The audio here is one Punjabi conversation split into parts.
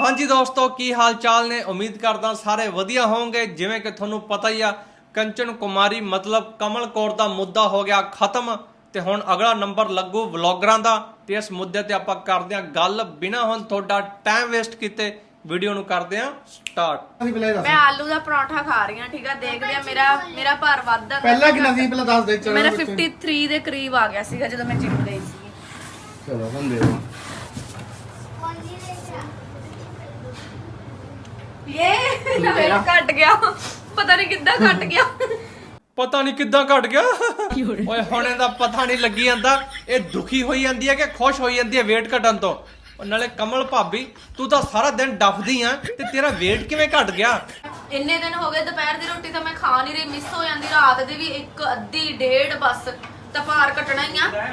ਹਾਂਜੀ ਦੋਸਤੋ ਕੀ ਹਾਲ ਚਾਲ ਨੇ? ਉਮੀਦ ਕਰਦਾ ਸਾਰੇ ਵਧੀਆ ਹੋਵੋਗੇ। ਜਿਵੇਂ ਕਿ ਤੁਹਾਨੂੰ ਪਤਾ ਹੀ ਆ ਕੰਚਨ ਕੁਮਾਰੀ ਮਤਲਬ ਕਮਲ ਕੌਰ ਦਾ ਮੁੱਦਾ ਹੋ ਗਿਆ ਖਤਮ। ਤੇ ਹੁਣ ਅਗਲਾ ਨੰਬਰ ਲੱਗੂ ਵਲੌਗਰਾਂ ਦਾ। ਤੇ ਇਸ ਮੁੱਦੇ ਤੇ ਆਪਾਂ ਕਰਦੇ ਹਾਂ ਗੱਲ। ਬਿਨਾ ਹੁਣ ਤੁਹਾਡਾ ਟਾਈਮ ਵੇਸਟ ਕੀਤੇ ਵੀਡੀਓ ਨੂੰ ਕਰਦੇ ਹਾਂ ਸਟਾਰਟ ਮੈਂ ਆਲੂ ਦਾ ਪਰੌਂਠਾ ਖਾ ਰਹੀ ਹਾਂ ਠੀਕ ਆ? ਦੇਖਦੇ ਆ ਮੇਰਾ ਮੇਰਾ ਭਾਰ ਵੱਧਦਾ। ਪਹਿਲਾਂ ਕਿੰਨਾ ਸੀ? ਪਹਿਲਾਂ ਦੱਸ ਦੇ ਚਲੋ ਮੇਰਾ ਬੱਚੇ। 53 ਦੇ ਕਰੀਬ ਆ ਗਿਆ ਸੀਗਾ ਜਦੋਂ ਮੈਂ ਜਿਮ ਗਈ ਸੀ ਚਲੋ ਹੁਣ ਦੇ ਦੋ ਇਹ ਮੇਰਾ ਘਟ ਗਿਆ। ਪਤਾ ਨਹੀਂ ਕਿੱਦਾਂ ਘਟ ਗਿਆ। ਪਤਾ ਨਹੀਂ ਕਿੱਦਾਂ ਘਟ ਗਿਆ। ਓਏ ਹੁਣ ਇਹਦਾ ਪਤਾ ਨਹੀਂ ਲੱਗੀ ਜਾਂਦਾ। ਇਹ ਦੁਖੀ ਹੋਈ ਜਾਂਦੀ ਹੈ ਕਿ ਖੁਸ਼ ਹੋਈ ਜਾਂਦੀ ਹੈ weight ਘਟਣ ਤੋਂ? ਉਹ ਨਾਲੇ ਕਮਲ ਭਾਬੀ ਤੂੰ ਤਾਂ ਸਾਰਾ ਦਿਨ ਡਫਦੀ ਆ ਤੇ ਤੇਰਾ weight ਕਿਵੇਂ ਘਟ ਗਿਆ? ਇੰਨੇ ਦਿਨ ਹੋ ਗਏ ਦੁਪਹਿਰ ਦੀ ਰੋਟੀ ਤਾਂ ਮੈਂ ਖਾ ਨਹੀਂ ਰਹੀ ਮਿਸ ਹੋ ਜਾਂਦੀ ਰਾਤ ਦੀ ਵੀ ਇੱਕ ਅੱਧੀ ਡੇਢ ਬਸ। ਤਾਂ ਭਾਰ ਘਟਣਾ ਹੀ ਆ।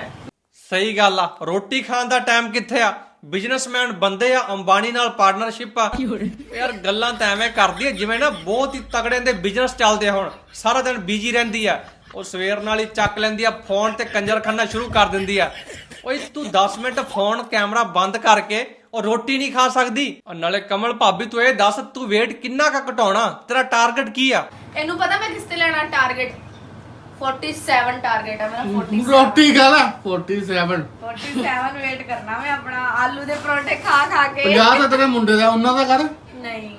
ਸਹੀ ਗੱਲ ਆ ਰੋਟੀ ਖਾਣ ਦਾ ਟਾਈਮ ਕਿੱਥੇ ਆ? ਬਿਜ਼ਨਸਮੈਨ ਬੰਦੇ ਆ ਅੰਬਾਨੀ ਨਾਲ ਪਾਰਟਨਰਸ਼ਿਪ ਆ। ਯਾਰ ਗੱਲਾਂ ਤਾਂ ਐਵੇਂ ਕਰਦੀ ਆ ਜਿਵੇਂ ਨਾ ਬਹੁਤ ਹੀ ਤਗੜੇ ਦੇ ਬਿਜ਼ਨਸ ਚੱਲਦੇ ਹੁਣ। ਸਾਰਾ ਦਿਨ ਬਿਜ਼ੀ ਰਹਿੰਦੀ ਆ। ਉਹ ਸਵੇਰ ਨਾਲ ਹੀ ਚੱਕ ਲੈਂਦੀ ਆ ਫੋਨ ਤੇ ਕੰਜਰ ਖੰਨਾ ਸ਼ੁਰੂ ਕਰ ਦਿੰਦੀ ਆ। ਓਏ ਤੂੰ 10 ਮਿੰਟ ਫੋਨ ਕੈਮਰਾ ਬੰਦ ਕਰਕੇ ਉਹ ਰੋਟੀ ਨਹੀਂ ਖਾ ਸਕਦੀ। ਔਰ ਨਾਲੇ ਕਮਲ ਭਾਬੀ ਤੂੰ ਇਹ ਦੱਸ ਤੂੰ weight ਕਿੰਨਾ ਕੁ ਘਟਾਉਣਾ? ਤੇਰਾ ਟਾਰਗੇਟ ਕੀ ਆ? ਇਹਨੂੰ ਪਤਾ ਮੈਂ ਕਿਸ ਤੇ ਲੈਣਾ ਟਾਰਗੇਟ 47 ਟਾਰਗੇਟ ਆ ਮੇਰਾ 47 ਰੋਟੀ ਖਾ ਲੈ। 47 47 ਵੇਟ ਕਰਨਾ ਮੈਂ ਆਪਣਾ ਆਲੂ ਦੇ ਪਰੌਂਠੇ ਖਾ ਖਾ ਕੇ। 50 ਤਾਂ ਤੇਰੇ ਮੁੰਡੇ ਦਾ ਉਹਨਾਂ ਦਾ ਕਰ। ਨਹੀਂ।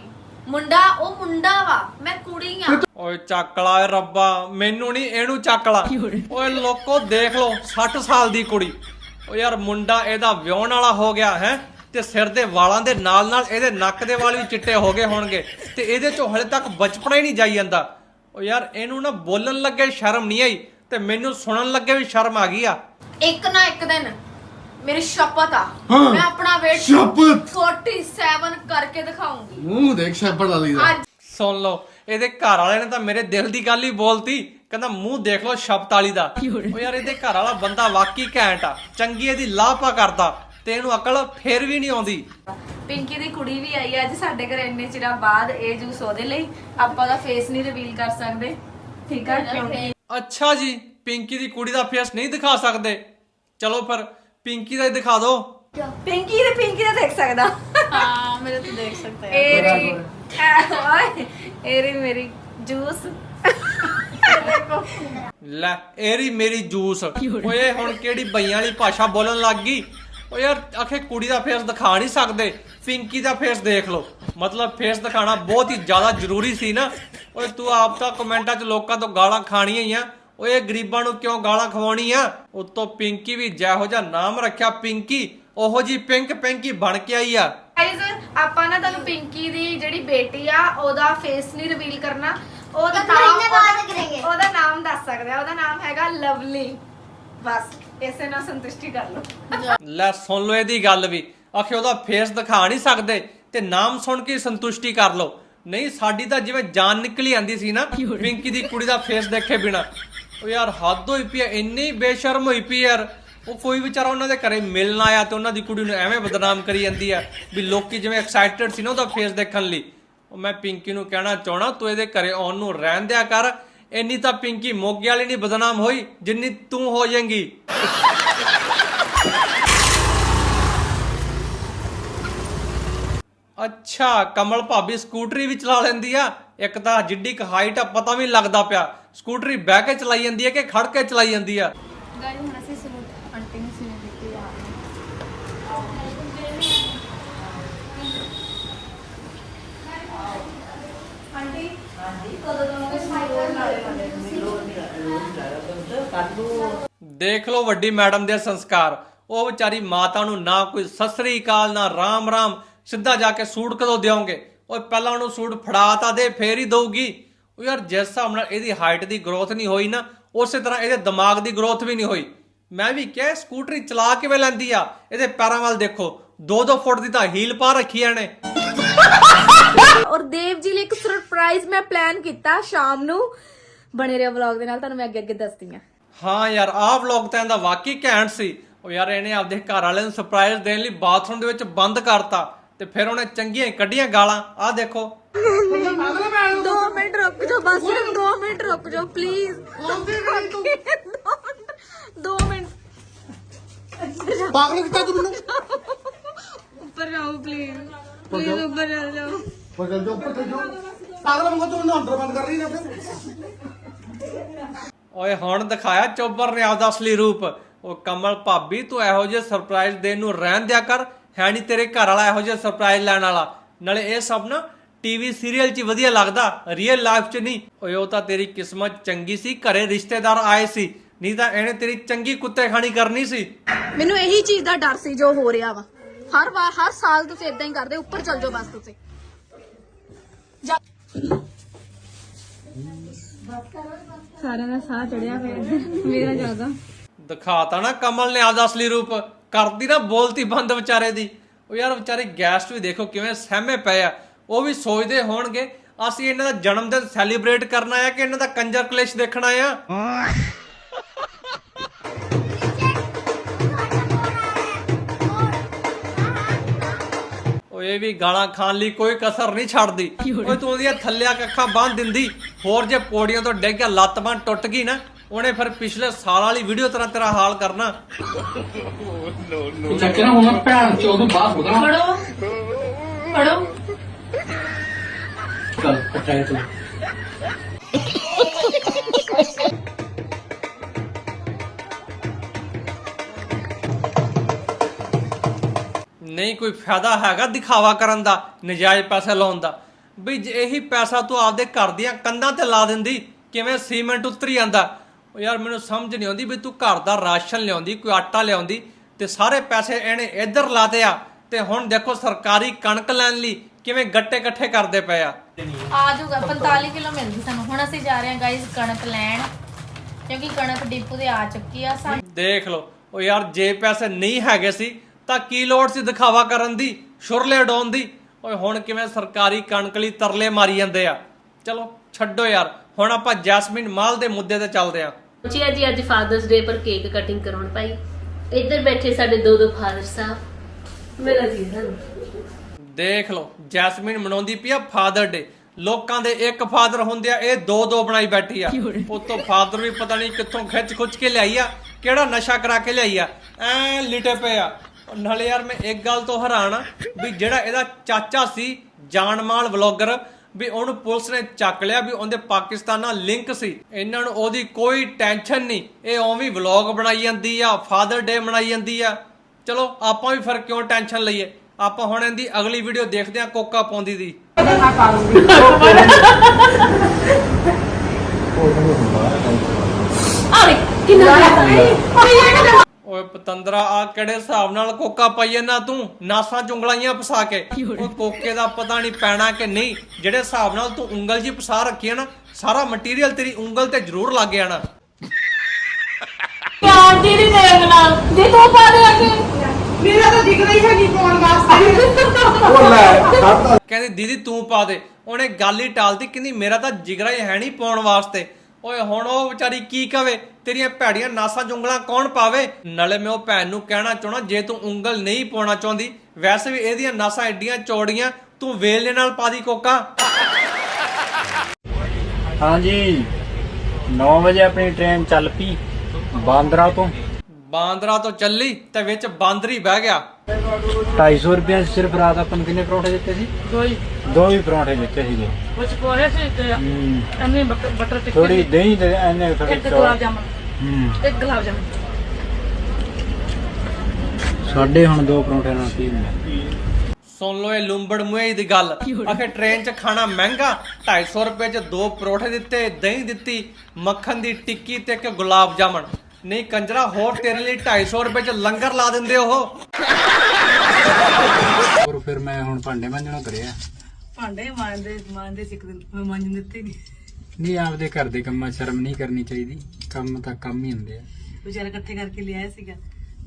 ਮੁੰਡਾ ਉਹ ਮੁੰਡਾ ਵਾ ਮੈਂ ਕੁੜੀ ਆ। ਓਏ ਚੱਕ ਲਾ ਏ ਰੱਬਾ ਮੈਨੂੰ ਨਹੀਂ ਇਹਨੂੰ ਚੱਕ ਲਾ। ਓਏ ਲੋਕੋ ਦੇਖ ਲਓ 60 ਸਾਲ ਦੀ ਕੁੜੀ। ਓ ਯਾਰ ਮੁੰਡਾ ਇਹਦਾ ਵਿਆਹਣ ਵਾਲਾ ਹੋ ਗਿਆ ਹੈ? ਤੇ ਸਿਰ ਦੇ ਵਾਲਾਂ ਦੇ ਨਾਲ ਨਾਲ ਇਹਦੇ ਨੱਕ ਦੇ ਵਾਲ ਵੀ ਚਿੱਟੇ ਹੋ ਗਏ ਹੋਣਗੇ। ਤੇ ਇਹਦੇ ਚੋਂ ਹਲੇ ਤੱਕ ਬਚਪਨਾ ਹੀ ਨਹੀਂ ਜਾਈ ਜਾਂਦਾ। ਓ ਯਾਰ ਇਹਨੂੰ ਨਾ ਬੋਲਣ ਲੱਗੇ ਸ਼ਰਮ ਨਹੀਂ ਆਈ ਤੇ ਮੈਨੂੰ ਸੁਣਨ ਲੱਗੇ ਵੀ ਸ਼ਰਮ ਆ ਗਈ ਆ। ਇੱਕ ਨਾ ਇੱਕ ਦਿਨ ਮੇਰੀ ਸ਼ਪਥ ਆ। ਹਾਂ। ਮੈਂ ਆਪਣਾ weight ਸ਼ਪਥ? 47 ਕਰਕੇ ਦਿਖਾਉਂਗੀ। ਮੂੰਹ ਦੇਖ ਸ਼ੈਪਰ ਦਾ। ਲੀਦਾ ਅੱਜ ਸੁਣ ਲਓ ਇਹਦੇ ਘਰ ਵਾਲੇ ਨੇ ਤਾਂ ਮੇਰੇ ਦਿਲ ਦੀ ਗੱਲ ਹੀ ਬੋਲਤੀ ਕਹਿੰਦਾ ਮੂੰਹ ਦੇਖ ਲਓ ਸ਼ਬਦ ਵਾਲੀ ਦਾ। ਓ ਯਾਰ ਇਹਦੇ ਘਰ ਵਾਲਾ ਬੰਦਾ ਵਾਕਈ ਘੈਂਟ ਆ ਚੰਗੀ ਇਹਦੀ ਲਾਪਾ ਕਰਦਾ ਤੇ ਇਹਨੂੰ ਅਕਲ ਫੇਰ ਵੀ ਨਹੀਂ ਆਉਂਦੀ। ਪਿੰਕੀ ਦੀ ਕੁੜੀ ਵੀ ਆਈ ਹੈ ਅੱਜ ਸਾਡੇ ਘਰ ਇੰਨੇ ਚਿਰਾਂ ਬਾਅਦ ਇਹ ਜੂਸ ਉਹਦੇ ਲਈ ਆਪਾਂ ਉਹਦਾ ਫੇਸ ਨਹੀਂ ਰਿਵੀਲ ਕਰ ਸਕਦੇ। ਠੀਕ ਆ ਕਿਉਂਕਿ ਅੱਛਾ ਜੀ ਪਿੰਕੀ ਦੀ ਕੁੜੀ ਦਾ ਫੇਸ ਨਹੀਂ ਦਿਖਾ ਸਕਦੇ। ਚਲੋ ਫਿਰ ਪਿੰਕੀ ਦਾ ਦਿਖਾ ਦਿਓ ਪਿੰਕੀ ਦੇ ਪਿੰਕੀ ਦਾ ਦੇਖ ਸਕਦਾ। ਹਾਂ ਮੇਰੇ ਤੋਂ ਦੇਖ ਸਕਦਾ ਹੈ। ਏਰੀ ਓਏ ਏਰੀ ਮੇਰੀ ਜੂਸ। ਲੈ ਏਰੀ ਮੇਰੀ ਜੂਸ। ਓਏ ਹੁਣ ਕਿਹੜੀ ਬਈਆਂ ਵਾਲੀ ਭਾਸ਼ਾ ਬੋਲਣ ਲੱਗ ਗਈ? ਓ ਯਾਰ ਆਖੇ ਕੁੜੀ ਦਾ ਫੇਸ ਦਿਖਾ ਨਹੀਂ ਸਕਦੇ। ਪਿੰਕੀ ਦਾ ਫੇਸ ਦੇਖ ਲਓ। ਮਤਲਬ ਫੇਸ ਦਿਖਾਣਾ ਬਹੁਤ ਹੀ ਜ਼ਿਆਦਾ ਜ਼ਰੂਰੀ ਸੀ ਨਾ। ਓਏ ਤੂੰ ਆਪ ਤਾਂ ਕਮੈਂਟਾਂ 'ਚ ਲੋਕਾਂ ਤੋਂ ਗਾਲਾਂ ਖਾਣੀਆਂ ਹੀ ਆ। ਓਏ ਗਰੀਬਾਂ ਨੂੰ ਕਿਉਂ ਗਾਲਾਂ ਖਵਾਉਣੀਆਂ ਉਤੋਂ ਪਿੰਕੀ ਵੀ ਜਿਹੋ ਜਿਹਾ ਨਾਮ ਰੱਖਿਆ ਪਿੰਕੀ ਉਹੋ ਜੀ ਪਿੰਕ ਪਿੰਕੀ ਬਣ ਕੇ ਆਈ ਆ। ਗਾਇਜ਼ ਆਪਾਂ ਨਾ ਤੁਹਾਨੂੰ ਪਿੰਕੀ ਦੀ ਜਿਹੜੀ ਬੇਟੀ ਆ ਉਹਦਾ ਫੇਸ ਨਹੀਂ ਰਿਵੀਲ ਕਰਨਾ। ਉਹਦਾ ਨਾਮ। ਉਹਦਾ ਨਾਮ ਦੱਸ ਸਕਦੇ ਆ। ਉਹਦਾ ਨਾਮ ਹੈਗਾ ਲਵਲੀ। ਬਸ ਇਸੇ ਨਾਲ ਸੰਤੁਸ਼ਟੀ ਕਰ ਲਓ। ਲੈ ਸੁਣ ਲਓ ਇਹਦੀ ਗੱਲ ਵੀ। ਆਖੇ ਉਹਦਾ ਫੇਸ ਦਿਖਾ ਨਹੀਂ ਸਕਦੇ ਤੇ ਨਾਮ ਸੁਣ ਕੇ ਸੰਤੁਸ਼ਟੀ ਕਰ ਲਓ। ਨਹੀਂ ਸਾਡੀ ਤਾਂ ਜਿਵੇਂ ਜਾਨ ਨਿਕਲੀ ਆਂਦੀ ਸੀ ਨਾ ਪਿੰਕੀ ਦੀ ਕੁੜੀ ਦਾ ਫੇਸ ਦੇਖੇ ਬਿਨਾ। ਉਹ ਯਾਰ ਹੱਦ ਹੋਈ ਪਈ ਐ ਇੰਨੀ ਬੇਸ਼ਰਮ ਹੋਈ ਪਈ ਯਾਰ। ਉਹ ਕੋਈ ਵਿਚਾਰਾ ਉਹਨਾਂ ਦੇ ਘਰੇ ਮਿਲਣ ਆਇਆ ਤੇ ਉਹਨਾਂ ਦੀ ਕੁੜੀ ਨੂੰ ਐਵੇਂ ਬਦਨਾਮ ਕਰੀ ਜਾਂਦੀ ਆ ਵੀ ਲੋਕੀ ਜਿਵੇਂ ਐਕਸਾਈਟਡ ਸੀ ਨਾ ਉਹਦਾ ਫੇਸ ਦੇਖਣ ਲਈ। ਉਹ ਮੈਂ ਪਿੰਕੀ ਨੂੰ ਕਹਿਣਾ ਚਾਹਣਾ ਤੂੰ ਇਹਦੇ ਘਰੇ ਆਉਣ ਨੂੰ ਰਹਿਣ ਦਿਆ ਕਰ। ਇੰਨੀ ਤਾਂ ਪਿੰਕੀ ਮੋਗੇ ਵਾਲੀ ਨਹੀਂ ਬਦਨਾਮ ਹੋਈ ਜਿੰਨੀ ਤੂੰ ਹੋ ਜਾਏਂਗੀ। ਅੱਛਾ ਕਮਲ ਭਾਬੀ ਸਕੂਟਰੀ ਵੀ ਚਲਾ ਲੈਂਦੀ ਆ। ਇੱਕ ਤਾਂ ਜਿੱਡੀ ਕ ਹਾਈਟ ਆ ਪਤਾ ਵੀ ਨੀ ਲੱਗਦਾ ਪਿਆ। ਸਕੂਟਰੀ ਬਹਿ ਕੇ ਚਲਾਈ ਜਾਂਦੀ ਹੈ ਕਿ ਖੜ ਕੇ ਚਲਾਈ ਜਾਂਦੀ ਆ? ਦੇਖ ਲਓ ਵੱਡੀ ਮੈਡਮ ਦੇ ਸੰਸਕਾਰ। ਉਹ ਵਿਚਾਰੀ ਮਾਤਾ ਨੂੰ ਨਾ ਕੋਈ ਸਸਰੀ ਕਾਲ ਨਾ ਰਾਮ ਰਾਮ ਸਿੱਧਾ ਜਾ ਕੇ ਸੂਟ ਕਦੋਂ ਦਿਓਗੇ? ਓਏ ਪਹਿਲਾਂ ਉਹਨੂੰ ਸੂਟ ਫੜਾ ਤਾਂ ਦੇ ਫੇਰ ਹੀ ਦਊਗੀ। ਉਹ ਯਾਰ ਜਿਸ ਹਿਸਾਬ ਨਾਲ ਇਹਦੀ ਹਾਈਟ ਦੀ ਗਰੋਥ ਨਹੀਂ ਹੋਈ ਨਾ ਉਸੇ ਤਰ੍ਹਾਂ ਇਹਦੇ ਦਿਮਾਗ ਦੀ ਗਰੋਥ ਵੀ ਨਹੀਂ ਹੋਈ। ਮੈਂ ਵੀ ਕਿਹਾ ਸਕੂਟਰੀ ਚਲਾ ਕਿਵੇਂ ਲੈਂਦੀ ਆ? ਇਹਦੇ ਪੈਰਾਂ ਵੱਲ ਦੇਖੋ 2-2 ਫੁੱਟ ਦੀ ਤਾਂ ਹੀਲ ਪਾ ਰੱਖੀ ਆ ਨੇ। ਔਰ ਦੇਵ ਜੀ ਲਈ ਇੱਕ ਸਰਪ੍ਰਾਈਜ਼ ਮੈਂ ਪਲਾਨ ਕੀਤਾ ਸ਼ਾਮ ਨੂੰ। ਬਣੇ ਰਹੋ ਵਲੌਗ ਦੇ ਨਾਲ ਤੁਹਾਨੂੰ ਮੈਂ ਅੱਗੇ ਅੱਗੇ ਦੱਸਦੀ ਆ ਹਾਂ ਯਾਰ ਆਹ ਵਲੌਗ ਤਾਂ ਇਹਦਾ ਵਾਕਈ ਘੈਂਟ ਸੀ। ਉਹ ਯਾਰ ਇਹਨੇ ਆਪਦੇ ਘਰ ਵਾਲਿਆਂ ਨੂੰ ਸਰਪ੍ਰਾਈਜ਼ ਦੇਣ ਲਈ ਬਾਥਰੂਮ ਦੇ ਵਿੱਚ ਬੰਦ ਕਰਤਾ। ਤੇ ਫਿਰ ਉਹਨੇ ਚੰਗੀਆਂ ਕੱਢੀਆਂ ਗਾਲਾਂ। ਆਹ ਦੇਖੋ। 2 ਮਿੰਟ ਰੁਕ ਜਾਓ ਬਸ 2 ਮਿੰਟ ਰੁਕ ਜਾਓ ਪਲੀਜ਼ 2 ਮਿੰਟ। ਪਾਗਲ ਕਿੱਥੇ ਤੂੰ ਮੈਨੂੰ। ਉੱਪਰ ਜਾਓ ਪਲੀਜ਼ ਪਲੀਜ਼ ਉੱਪਰ ਚੱਲ ਜਾਓ। ਪਰ ਚੱਲ ਜਾ ਉੱਪਰ ਜਾ ਪਾਗਲ ਮੰਗੋ ਤੂੰ ਅੰਦਰ ਬੰਦ ਕਰ ਰਹੀ ਨਾ ਫਿਰ। ਓਏ ਹੁਣ ਦਿਖਾਇਆ ਚੋਬਰ ਨੇ ਆਪਦਾ ਅਸਲੀ ਰੂਪ। ਉਹ ਕਮਲ ਭਾਬੀ ਤੂੰ ਇਹੋ ਜਿਹੇ ਸਰਪ੍ਰਾਈਜ਼ ਦੇਣ ਨੂੰ ਰਹਿਣ ਦਿਆ ਕਰ। ਹੈ ਨਹੀਂ ਤੇਰੇ ਘਰ ਵਾਲਾ ਇਹੋ ਜਿਹਾ ਸਰਪ੍ਰਾਈਜ਼ ਲੈਣ ਵਾਲਾ। ਨਾਲੇ ਇਹ ਸਭ ਨਾ ਟੀਵੀ ਸੀਰੀਅਲ 'ਚ ਵਧੀਆ ਲੱਗਦਾ ਰੀਅਲ ਲਾਈਫ 'ਚ ਨਹੀਂ। ਓਏ ਉਹ ਤਾਂ ਤੇਰੀ ਕਿਸਮਤ ਚੰਗੀ ਸੀ ਘਰੇ ਰਿਸ਼ਤੇਦਾਰ ਆਏ ਸੀ। ਨਹੀਂ ਤਾਂ ਇਹਨੇ ਤੇਰੀ ਚੰਗੀ ਕੁੱਤੇ ਖਾਣੀ ਕਰਨੀ ਸੀ। ਮੈਨੂੰ ਇਹੀ ਚੀਜ਼ ਦਾ ਡਰ ਸੀ ਜੋ ਹੋ ਰਿਹਾ ਵਾ। ਹਰ ਵਾਰ ਹਰ ਸਾਲ ਤੁਸੀਂ ਇਦਾਂ ਹੀ ਕਰਦੇ ਉੱਪਰ ਚੱਲ ਜਾਓ ਬਸ ਤੁਸੀਂ। ਸਾਰਿਆਂ ਦਾ ਸਾਹ ਚੜਿਆ ਪਿਆ। ਮੇਰਾ ਜ਼ਿਆਦਾ। ਦਿਖਾਤਾ ਨਾ ਕਮਲ ਨੇ ਆਪਦਾ ਅਸਲੀ ਰੂਪ। ਕਰਦੀ ਨਾ ਬੋਲਤੀ ਬੰਦ ਵਿਚਾਰੇ ਦੀ। ਉਹ ਯਾਰ ਵਿਚਾਰੇ ਗੈਸਟ ਵੀ ਦੇਖੋ ਕਿਵੇਂ ਸਹਿਮੇ ਪਏ ਆ। ਉਹ ਵੀ ਸੋਚਦੇ ਹੋਣਗੇ, ਅਸੀਂ ਇਹਨਾਂ ਦਾ ਜਨਮ ਦਿਨ ਸੈਲੀਬ੍ਰੇਟ ਕਰਨਾ ਆ ਕਿ ਇਹਨਾਂ ਦਾ ਕੰਜਰ ਕਲੇਸ਼ ਦੇਖਣਾ ਆ? ਉਹ ਇਹ ਵੀ ਗਾਲਾਂ ਖਾਣ ਲਈ ਕੋਈ ਕਸਰ ਨਹੀਂ ਛੱਡਦੀ। ਓਏ ਤੂੰ ਉਹਦੀਆਂ ਥੱਲਿਆ ਕੱਖਾਂ ਬੰਨ ਦਿੰਦੀ, ਹੋਰ ਜੇ ਪੌੜੀਆਂ ਤੋਂ ਡਿੱਗ ਗਿਆ, ਲੱਤ ਬਾਂਹ ਟੁੱਟ ਗਈ ਨਾ। ਉਹਨੇ ਫਿਰ ਪਿਛਲੇ ਸਾਲ ਵਾਲੀ ਵੀਡੀਓ ਤਰ੍ਹਾਂ ਤੇਰਾ ਹਾਲ ਕਰਨਾ। ਚੱਕੇ ਨਾ ਹੁਣ ਭੈਣ ਚੋਦ ਨੂੰ ਬਾਹਰ ਹੋਣਾ ਪੜੋ ਪੜੋ ਚੱਲ ਕੱਟਾਏ ਤੂੰ। ਨਹੀਂ ਕੋਈ ਫਾਇਦਾ ਹੈਗਾ ਦਿਖਾਵਾ ਕਰਨ ਦਾ ਨਜਾਇਜ਼ ਪੈਸੇ ਲਾਉਣ ਦਾ। ਵੀ ਜੇ ਇਹੀ ਪੈਸਾ ਤੂੰ ਆਪਦੇ ਘਰ ਦੀਆਂ ਕੰਧਾਂ ਤੇ ਲਾ ਦਿੰਦੀ ਕਿਵੇਂ ਸੀਮੈਂਟ ਉਤਰੀ ਜਾਂਦਾ? ਯਾਰ ਮੈਨੂੰ ਸਮਝ ਨਹੀਂ ਆਉਂਦੀ ਵੀ ਤੂੰ ਘਰ ਦਾ ਰਾਸ਼ਨ ਲਿਆਉਂਦੀ ਕੋਈ ਆਟਾ ਲਿਆਉਂਦੀ ਤੇ ਸਾਰੇ ਪੈਸੇ ਇਹਨੇ ਇੱਧਰ ਲਾਤੇ ਆ ਤੇ ਹੁਣ ਦੇਖੋ ਸਰਕਾਰੀ ਕਣਕ ਲੈਣ ਲਈ ਕਿਵੇਂ ਗੱਟੇ ਇਕੱਠੇ ਕਰਦੇ ਪਏ ਆ। ਆ ਜਾਊਗਾ 45 ਕਿਲੋ ਮਿਲਦੀ ਸਾਨੂੰ। ਹੁਣ ਅਸੀਂ ਜਾ ਰਹੇ ਹਾਂ ਗਾਇਜ਼ ਕਣਕ ਲੈਣ ਕਿਉਂਕਿ ਕਣਕ ਡਿਪੂ ਦੇ ਆ ਚੁੱਕੀ ਆ ਸਾਨੂੰ ਦੇਖ ਲਓ ਉਹ ਯਾਰ ਜੇ ਪੈਸੇ ਨਹੀਂ ਹੈਗੇ ਸੀ ਤਾਂ ਕੀ ਲੋੜ ਸੀ ਦਿਖਾਵਾ ਕਰਨ ਦੀ ਸ਼ੁਰਲੇ ਉਡਾਉਣ ਦੀ? ਓਏ ਹੁਣ ਕਿਵੇਂ ਸਰਕਾਰੀ ਕਣਕ ਲਈ ਤਰਲੇ ਮਾਰੀ ਜਾਂਦੇ ਆ। ਚਲੋ ਛੱਡੋ ਯਾਰ। ਹੁਣ ਆਪਾਂ ਜੈਸਮੀਨ ਮਾਲ ਦੇ ਮੁੱਦੇ ਤੇ ਚੱਲਦੇ ਆ ਜੀ ਅੱਜ ਅੱਜ ਫਾਦਰਸ ਡੇ ਪਰ ਕੇਕ ਕਟਿੰਗ ਕਰਾਉਣ ਭਾਈ। ਇੱਧਰ ਬੈਠੇ ਸਾਡੇ ਦੋ ਦੋ ਫਾਦਰ ਸਾਹਿਬ। ਮੇਰਾ ਜੀ ਹਨ ਦੇਖ ਲਓ ਜੈਸਮੀਨ ਮਨਾਉਂਦੀ ਪਈ ਆ ਫਾਦਰ ਡੇ ਲੋਕਾਂ ਦੇ ਇੱਕ ਫਾਦਰ ਹੁੰਦੇ ਆ ਇਹ ਦੋ ਦੋ ਬਣਾਈ ਬੈਠੀ ਆ। ਉਤੋਂ ਫਾਦਰ ਵੀ ਪਤਾ ਨਹੀਂ ਕਿੱਥੋਂ ਖਿੱਚ ਖੁੱਚ ਕੇ ਲਿਆਈ ਆ ਕਿਹੜਾ ਨਸ਼ਾ ਕਰਾ ਕੇ ਲਿਆਈ ਆ। ਐ ਲਿਟੇ ਪਏ ਆ। ਨਾਲੇ ਯਾਰ ਮੈਂ ਇੱਕ ਗੱਲ ਤੋਂ ਹੈਰਾਨ ਆ ਵੀ ਜਿਹੜਾ ਇਹਦਾ ਚਾਚਾ ਸੀ ਜਾਨਮਾਲ ਵਲੌਗਰ ਵੀ ਉਹਨੂੰ ਪੁਲਿਸ ਨੇ ਚੱਕ ਲਿਆ ਵੀ ਉਹਦੇ ਪਾਕਿਸਤਾਨ ਨਾਲ ਲਿੰਕ ਸੀ। ਇਹਨਾਂ ਨੂੰ ਉਹਦੀ ਕੋਈ ਟੈਨਸ਼ਨ ਨਹੀਂ। ਇਹ ਉਵੇਂ ਵਲੌਗ ਬਣਾਈ ਜਾਂਦੀ ਆ ਫਾਦਰ ਡੇ ਮਨਾਈ ਜਾਂਦੀ ਆ। ਚਲੋ ਆਪਾਂ ਵੀ ਫਿਰ ਕਿਉਂ ਟੈਨਸ਼ਨ ਲਈਏ? ਆਪਾਂ ਹੁਣ ਇਹਦੀ ਅਗਲੀ ਵੀਡੀਓ ਦੇਖਦੇ ਆ ਕੋਕਾ ਪਾਉਂਦੀ ਦੀ। ਓਏ ਪਤੰਦਰਾ ਆ ਕਿਹੜੇ ਹਿਸਾਬ ਨਾਲ ਕੋਕਾ ਪਾਈਏ ਨਾ ਤੂੰ? ਨਾਸਾਂ ਚੁੰਗਲਾਈਆਂ ਫਸਾ ਕੇ। ਓਏ ਕੋਕੇ ਦਾ ਪਤਾ ਨਹੀਂ ਪੈਣਾ ਕਿ ਨਹੀਂ। ਜਿਹੜੇ ਹਿਸਾਬ ਨਾਲ ਤੂੰ ਉਂਗਲ ਜੀ ਫਸਾ ਰੱਖੀ ਹੈ ਨਾ ਸਾਰਾ ਮਟੀਰੀਅਲ ਤੇਰੀ ਉਂਗਲ ਤੇ ਜ਼ਰੂਰ ਲੱਗ ਜਾਣਾ ਪਿਆਰ ਦੀ ਨਹੀਂ ਦੇਖ ਨਾਲ। ਜੇ ਤੂੰ ਪਾ ਦੇ ਅੱਗੇ। ਕਹਿੰਦੀ ਦੀਦੀ ਤੂੰ ਪਾ ਦੇ। ਉਹਨੇ ਗੱਲ ਹੀ ਟਾਲਤੀ ਕਹਿੰਦੀ ਮੇਰਾ ਤਾਂ ਜਿਗਰਾ ਹੀ ਹੈ ਨਹੀਂ ਪਾਉਣ ਵਾਸਤੇ। ਓਏ ਹੁਣ ਉਹ ਵਿਚਾਰੀ ਕੀ ਕਵੇ? ਤੇਰੀਆਂ ਭੈੜੀਆਂ ਨਾਸਾਂ ਜੁੰਗਲਾਂ ਕੌਣ ਪਾਵੇ? ਨਾਲੇ ਮੈਂ ਉਹ ਭੈਣ ਨੂੰ ਕਹਿਣਾ ਚਾਹਣਾ ਜੇ ਤੂੰ ਉਂਗਲ ਨਹੀਂ ਪਾਉਣਾ ਚਾਹੁੰਦੀ ਵੈਸੇ ਵੀ ਇਹਦੀਆਂ ਨਾਸਾਂ ਐਡੀਆਂ ਚੌੜੀਆਂ ਤੂੰ ਵੇਲੇ ਨਾਲ ਪਾ ਦੀ ਕੋਕਾ। ਹਾਂਜੀ 9 ਵਜੇ ਆਪਣੀ ਟ੍ਰੇਨ ਚੱਲ ਪਈ ਬਾਂਦਰਾ ਤੋਂ। ਬਾਂਦਰਾ ਤੋਂ ਚੱਲੀ ਤੇ ਵਿੱਚ ਬਾਂਦਰੀ ਬਹਿ ਗਿਆ। 250 ਰੁਪਏ ਸਿਰਫ ਰਾਤ ਆਪਾਂ ਨੂੰ ਕਿੰਨੇ ਪਰੌਂਠੇ ਦਿੱਤੇ ਸੀ? ਦੋ ਹੀ ਦੋ ਹੀ ਪਰੌਂਠੇ ਦਿੱਤੇ ਸੀਗੇ। ਕੁਝ ਪੋਹੇ ਸੀ ਤੇ ਹੂੰ। ਐਨੇ ਬਟਰ ਟਿੱਕੀ ਥੋੜੀ ਦਹੀਂ ਦੇ ਐਨੇ ਥੋੜੀ ਇੱਕ ਗੁਲਾਬ ਜਾਮਨ। ਹੂੰ। ਇੱਕ ਗੁਲਾਬ ਜਾਮਨ। ਸਾਡੇ ਹੁਣ ਦੋ ਪਰੌਂਠੇ ਨਾਲ ਕੀ ਹੁੰਦਾ? ਸੁਣ ਲਓ ਇਹ ਲੁੰਬੜ ਮੁਹੇ ਦੀ ਗੱਲ। ਆਖੇ ਟ੍ਰੇਨ 'ਚ ਖਾਣਾ ਮਹਿੰਗਾ 250 ਰੁਪਏ 'ਚ ਦੋ ਪਰੋਠੇ ਦਿੱਤੇ ਦਹੀਂ ਦਿੱਤੀ ਮੱਖਣ ਦੀ ਟਿੱਕੀ ਤੇ ਇੱਕ ਗੁਲਾਬ ਜਾਮਣ ਨਹੀਂ ਕੰਜਰਾ ਹੋਰ ਤੇਰੇ ਲਈ 250 ਰੁਪਏ 'ਚ ਲੰਗਰ ਲਾ ਦਿੰਦੇ ਉਹ। ਫਿਰ ਮੈਂ ਹੁਣ ਭਾਂਡੇ ਮਾਂਜਣਾ ਕਰਿਆ ਭਾਂਡੇ ਮਾਂਜਦੇ ਮਾਂਜਦੇ ਸੀ ਇੱਕ ਦਿਨ ਮੈਂ ਮਾਂਜ ਦਿੱਤੇ ਨਹੀਂ ਨਹੀਂ ਆਪਦੇ ਘਰ ਦੇ ਕੰਮਾਂ 'ਚ ਸ਼ਰਮ ਨਹੀਂ ਕਰਨੀ ਚਾਹੀਦੀ। ਕੰਮ ਤਾਂ ਕੰਮ ਹੀ ਹੁੰਦੇ ਆ। ਵਿਚਾਰਾ ਇਕੱਠੇ ਕਰਕੇ ਲਿਆਇਆ ਸੀਗਾ।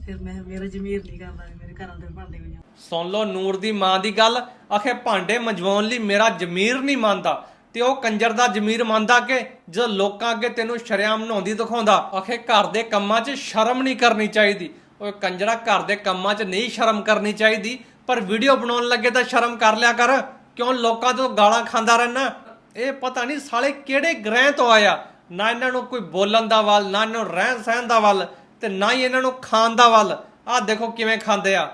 ਫਿਰ ਮੈਂ ਮੇਰਾ ਜ਼ਮੀਰ ਨਹੀਂ ਕਰਦਾ ਮੇਰੇ ਘਰਾਂ ਦੇ ਭਾਂਡੇ ਹੋ ਜਾਣ ਸੁਣ ਲਓ ਨੂਰ ਦੀ ਮਾਂ ਦੀ ਗੱਲ। ਆਖੇ ਭਾਂਡੇ ਮੰਜਵਾਉਣ ਲਈ ਮੇਰਾ ਜ਼ਮੀਰ ਨਹੀਂ ਮੰਨਦਾ। ਤੇ ਉਹ ਕੰਜਰ ਦਾ ਜ਼ਮੀਰ ਮੰਨਦਾ ਕਿ ਜਦੋਂ ਲੋਕਾਂ ਅੱਗੇ ਤੈਨੂੰ ਸ਼ਰਿਆਮ ਨਹਾਉਂਦੀ ਦਿਖਾਉਂਦਾ। ਆਖੇ ਘਰ ਦੇ ਕੰਮਾਂ 'ਚ ਸ਼ਰਮ ਨਹੀਂ ਕਰਨੀ ਚਾਹੀਦੀ। ਓਏ ਕੰਜਰਾ ਘਰ ਦੇ ਕੰਮਾਂ 'ਚ ਨਹੀਂ ਸ਼ਰਮ ਕਰਨੀ ਚਾਹੀਦੀ। ਪਰ ਵੀਡੀਓ ਬਣਾਉਣ ਲੱਗੇ ਤਾਂ ਸ਼ਰਮ ਕਰ ਲਿਆ ਕਰ। ਕਿਉਂ ਲੋਕਾਂ ਤੋਂ ਗਾਲਾਂ ਖਾਂਦਾ ਰਹਿਣਾ ਇਹ ਪਤਾ ਨਹੀਂ ਸਾਲੇ ਕਿਹੜੇ ਗ੍ਰਹਿ ਤੋਂ ਆਇਆ। ਨਾ ਇਹਨਾਂ ਨੂੰ ਕੋਈ ਬੋਲਣ ਦਾ ਵੱਲ ਨਾ ਇਹਨਾਂ ਨੂੰ ਰਹਿਣ ਸਹਿਣ ਦਾ ਵੱਲ ਤੇ ਨਾ ਹੀ ਇਹਨਾਂ ਨੂੰ ਖਾਣ ਦਾ ਵੱਲ। ਆਹ ਦੇਖੋ ਕਿਵੇਂ ਖਾਂਦੇ ਆ।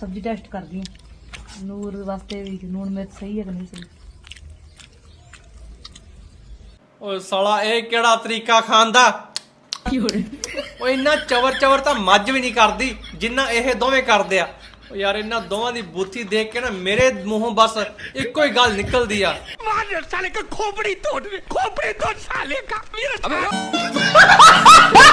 ਸਬਜ਼ੀ ਟੈਸਟ ਕਰਦੀ ਹਾਂ ਨੂਰ ਵਾਸਤੇ ਵੀ ਨੂਨ ਮਿਰਚ ਸਹੀ ਹੈ ਕਿ ਨਹੀਂ ਸਹੀ? ਓਏ ਸਾਲਾ ਇਹ ਕਿਹੜਾ ਤਰੀਕਾ ਖਾਣ ਦਾ ਕੀ ਹੋ ਰਿਹਾ? ਓ ਇੰਨਾ ਚਵਰ ਚਵਰ ਤਾਂ ਮੱਝ ਵੀ ਨਹੀਂ ਕਰਦੀ ਜਿੰਨਾ ਇਹ ਦੋਵੇਂ ਕਰਦੇ ਆ। ਓ ਯਾਰ ਇਹਨਾਂ ਦੋਵਾਂ ਦੀ ਬੁੱਥੀ ਦੇਖ ਕੇ ਨਾ ਮੇਰੇ ਮੂੰਹੋਂ ਬਸ ਇੱਕੋ ਹੀ ਗੱਲ ਨਿਕਲਦੀ ਆ।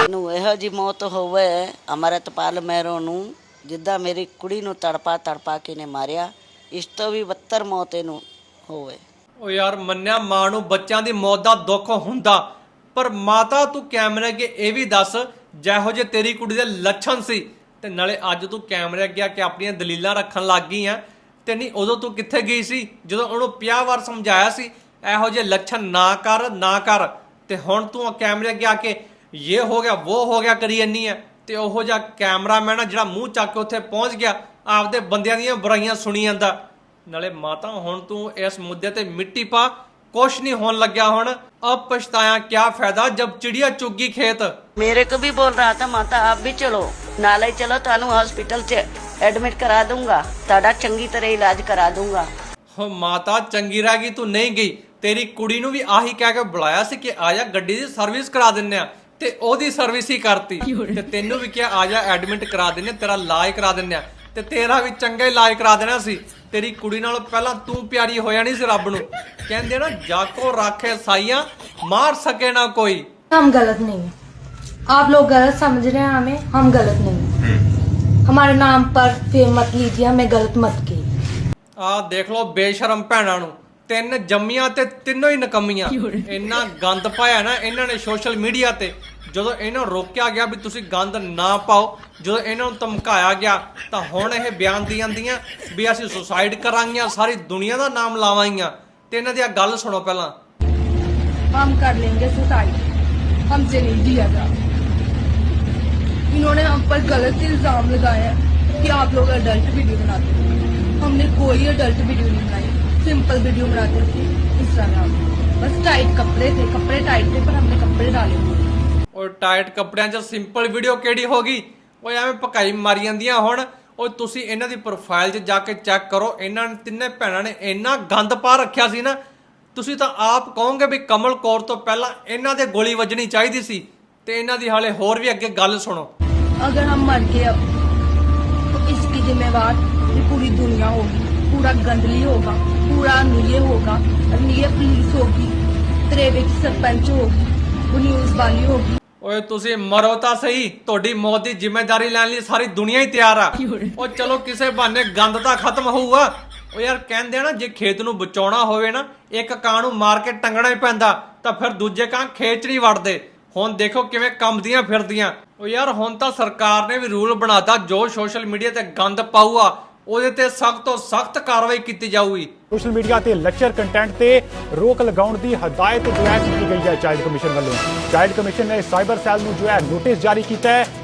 ਨੂੰ ਇਹੋ ਜੀ ਮੌਤ ਹੋਵੇ ਅਮਰਤਪਾਲ ਮਹਿਰੋ ਨੂੰ ਜਿੱਦਾਂ ਮੇਰੀ ਕੁੜੀ ਨੂੰ ਤੜਪਾ ਤੜਪਾ ਕੇ ਨੇ ਮਾਰਿਆ ਇਸ ਤੋਂ ਵੀ ਬੱਤਰ ਮੌਤ ਇਹਨੂੰ ਹੋਵੇ। ਓ ਯਾਰ ਮੰਨਿਆ ਮਾਂ ਨੂੰ ਬੱਚਿਆਂ ਦੀ ਮੌਤ ਦਾ ਦੁੱਖ ਹੁੰਦਾ ਪਰ ਮਾਤਾ ਤੂੰ ਕੈਮਰੇ ਅੱਗੇ ਇਹ ਵੀ ਦੱਸ ਜਿਹੋ ਜੇ ਤੇਰੀ ਕੁੜੀ ਦੇ ਲੱਛਣ ਸੀ, ਤੇ ਨਾਲੇ ਅੱਜ ਤੂੰ ਕੈਮਰੇ ਅੱਗੇ ਆ ਕੇ ਆਪਣੀਆਂ ਦਲੀਲਾਂ ਰੱਖਣ ਲੱਗ ਗਈ ਆ, ਤੇ ਨਹੀਂ ਉਦੋਂ ਤੂੰ ਕਿੱਥੇ ਗਈ ਸੀ, ਜਦੋਂ ਉਹਨੂੰ 50 ਵਾਰ ਸਮਝਾਇਆ ਸੀ, ਇਹੋ ਜੇ ਲੱਛਣ ਨਾ ਕਰ ਨਾ ਕਰ, ਤੇ ਹੁਣ ਤੂੰ ਕੈਮਰੇ ਅੱਗੇ ਆ ਕੇ ਇਹ ਹੋ ਗਿਆ ਉਹ ਹੋ ਗਿਆ ਕਰੀ ਜੰਨੀ ਆ, ਤੇ ਉਹੋ ਜਿਹਾ ਕੈਮਰਾਮੈਨ ਆ ਜਿਹੜਾ ਮੂੰਹ ਚੱਕ ਕੇ ਉੱਥੇ ਪਹੁੰਚ ਗਿਆ, ਆਪਦੇ ਬੰਦਿਆਂ ਦੀਆਂ ਬੁਰਾਈਆਂ ਸੁਣੀ ਜਾਂਦਾ। ਨਾਲੇ ਮਾਤਾ, ਹੁਣ ਤੂੰ ਇਸ ਮੁੱਦੇ ਤੇ ਮਿੱਟੀ ਪਾ ਕੁਛ ਨਹੀਂ ਹੋਣ ਲੱਗਿਆ ਹੁਣ ਅਬ ਪਛਤਾਇਆ ਕਿਆ ਫਾਇਦਾ ਜਬ ਚਿੜੀਆ ਚੁੱਗੀ ਖੇਤ मेरे को भी बोल रहा था माता आप भी चलो नाले चलो तानू हॉस्पिटल से एडमिट करा दूंगा ताड़ा चंगी तरह इलाज करा दूंगा ਹੋ ਮਾਤਾ ਚੰਗੀ ਰਹਿ ਗਈ ਤੂੰ ਨਹੀਂ ਗਈ ਤੇਰੀ ਕੁੜੀ ਨੂੰ ਵੀ ਆਹੀ ਕਹਿ ਕੇ ਬੁਲਾਇਆ ਸੀ ਕਿ ਆ ਜਾ ਗੱਡੀ ਦੀ ਸਰਵਿਸ ਕਰਾ ਦਿੰਨੇ ਆ ਤੇ ਉਹਦੀ ਸਰਵਿਸ ਹੀ ਕਰਤੀ ਤੇ ਤੈਨੂੰ ਵੀ ਕਿਹਾ ਆ ਜਾ ਐਡਮਿਟ ਕਰਾ ਦਿੰਨੇ ਆ, ਤੇਰਾ ਇਲਾਜ ਕਰਾ ਦਿੰਨੇ ਆ ਤੇ ਤੇਰਾ ਵੀ ਚੰਗਾ ਇਲਾਜ ਕਰਾ ਦੇਣਾ ਸੀ ਤੇਰੀ ਕੁੜੀ ਨਾਲੋਂ ਪਹਿਲਾਂ ਤੂੰ ਪਿਆਰੀ ਹੋ ਜਾਣੀ ਸੀ ਰੱਬ ਨੂੰ ਕਹਿੰਦੇ ਨਾ ਜਾਕੋ ਰਾਖੇ ਸਾਈਆਂ ਮਾਰ ਸਕੇ ਨਾ ਕੋਈ हम गलत नहीं है आप लोग गलत समझ रहे हैं हमें हम गलत नहीं हैं हमारे नाम पर फेम मत लीजिए हमें गलत मत कीजिए ਆਹ ਦੇਖ ਲਓ ਬੇਸ਼ਰਮ ਭੈਣਾਂ ਨੂੰ ਤਿੰਨ ਜੰਮੀਆਂ ਤੇ ਤਿੰਨੋਂ ਹੀ ਨਕਮੀਆਂ ਇੰਨਾ ਗੰਦ ਪਾਇਆ ਨਾ ਇਹਨਾਂ ਨੇ ਸੋਸ਼ਲ ਮੀਡੀਆ ਤੇ ਜਦੋਂ ਇਹਨਾਂ ਨੂੰ ਰੋਕਿਆ ਗਿਆ ਵੀ ਤੁਸੀਂ ਗੰਦ ਨਾ ਪਾਓ ਜਦੋਂ ਇਹਨਾਂ ਨੂੰ ਧਮਕਾਇਆ ਗਿਆ ਤਾਂ ਹੁਣ ਇਹ ਬਿਆਨ ਦੀ ਜਾਂਦੀਆਂ ਵੀ ਅਸੀਂ ਸੁਸਾਈਡ ਕਰਾਂਗੀਆਂ ਸਾਰੀ ਦੁਨੀਆ ਦਾ ਨਾਮ ਲਾਵਾਂਗੀਆਂ ਤੇ ਇਹਨਾਂ ਦੀ ਆ ਗੱਲ ਸੁਣੋ ਪਹਿਲਾਂ हम कर लेंगे सुसाइड हमसे नहीं दिया जा इन्होंने हम पर गलत इल्जाम लगाया है कि आप लोग अडल्ट वीडियो बनाते हो हमने कोई अडल्ट वीडियो नहीं बनाई सिंपल वीडियो बनाते थे इंस्टाग्राम पे। बस टाइट कपड़े थे कपड़े टाइट थे पर हमने कपड़े डाले हुए थे। ਓਏ ਟਾਈਟ ਕੱਪੜਿਆਂ 'ਚ ਸਿੰਪਲ ਵੀਡੀਓ ਕਿਹੜੀ ਹੋ ਗਈ ਓਏ ਐਵੇਂ ਪਕਾਈ ਮਾਰੀ ਜਾਂਦੀਆਂ ਹੁਣ ਓਏ ਤੁਸੀਂ ਇਹਨਾਂ ਦੀ ਪ੍ਰੋਫਾਈਲ 'ਚ ਜਾ ਕੇ ਚੈੱਕ ਕਰੋ ਇਹਨਾਂ ਨੇ ਤਿੰਨੇ ਭੈਣਾਂ ਨੇ ਇੰਨਾ ਗੰਦ ਪਾ ਰੱਖਿਆ ਸੀ ਨਾ ਤੁਸੀਂ ਤਾਂ ਆਪ ਕਹੋਗੇ ਵੀ ਕਮਲ ਕੌਰ ਤੋਂ ਪਹਿਲਾਂ ਇਹਨਾਂ ਦੇ ਗੋਲੀ ਵੱਜਣੀ ਚਾਹੀਦੀ ਸੀ ਤੇ ਇਹਨਾਂ ਦੀ ਹਾਲੇ ਹੋਰ ਵੀ ਅੱਗੇ ਗੱਲ ਸੁਣੋ अगर हम मर गए अब तो इसकी जिम्मेवार ये पूरी दुनिया होगी पूरा गंदली होगा पूरा नीये होगा और नीये पुलिस होगी त्रेवे की सरपंच होगी वो न्यूज वाली होगी ਓਏ ਤੁਸੀਂ ਮਰੋ ਤਾਂ ਸਹੀ। ਤੁਹਾਡੀ ਮੌਤ ਦੀ ਜ਼ਿੰਮੇਵਾਰੀ ਲੈਣ ਲਈ ਸਾਰੀ ਦੁਨੀਆ ਹੀ ਤਿਆਰ ਆ। ਓ ਚਲੋ ਕਿਸੇ ਬਹਾਨੇ ਗੰਦ ਤਾਂ ਖਤਮ ਹੋਊਗਾ। ਓ ਯਾਰ ਕਹਿੰਦੇ ਆ ਨਾ ਜੇ ਖੇਤ ਨੂੰ ਬਚਾਉਣਾ ਹੋਵੇ ਨਾ ਇੱਕ ਕਾਂ ਨੂੰ ਮਾਰ ਕੇ ਟੰਗਣਾ ਹੀ ਪੈਂਦਾ ਤਾਂ ਫਿਰ ਦੂਜੇ ਕਾਂ ਖੇਤ ਨਹੀਂ ਵੜਦੇ। ਹੁਣ ਦੇਖੋ ਕਿਵੇਂ ਕੰਬਦੀਆਂ ਫਿਰਦੀਆਂ। ਓ ਯਾਰ ਹੁਣ ਤਾਂ ਸਰਕਾਰ ਨੇ ਵੀ ਰੂਲ ਬਣਾਤਾ ਜੋ ਸੋਸ਼ਲ ਮੀਡੀਆ ਤੇ ਗੰਦ ਪਾਊਗਾ ਉਹਦੇ ਤੇ ਸਖਤ ਤੋਂ ਸਖਤ ਕਾਰਵਾਈ ਕੀਤੀ ਜਾਊਗੀ। ਸੋਸ਼ਲ ਮੀਡੀਆ ਤੇ ਲੈਕਚਰ ਕੰਟੈਂਟ ਤੇ ਰੋਕ ਲਗਾਉਣ ਦੀ ਹਦਾਇਤ ਜੋ ਹੈ ਕੀਤੀ ਗਈ ਹੈ ਚਾਈਲਡ ਕਮਿਸ਼ਨ ਵੱਲੋਂ। ਚਾਈਲਡ ਕਮਿਸ਼ਨ ਨੇ ਸਾਈਬਰ ਸੈੱਲ ਨੂੰ ਜੋ ਹੈ ਨੋਟਿਸ ਜਾਰੀ ਕੀਤਾ ਹੈ।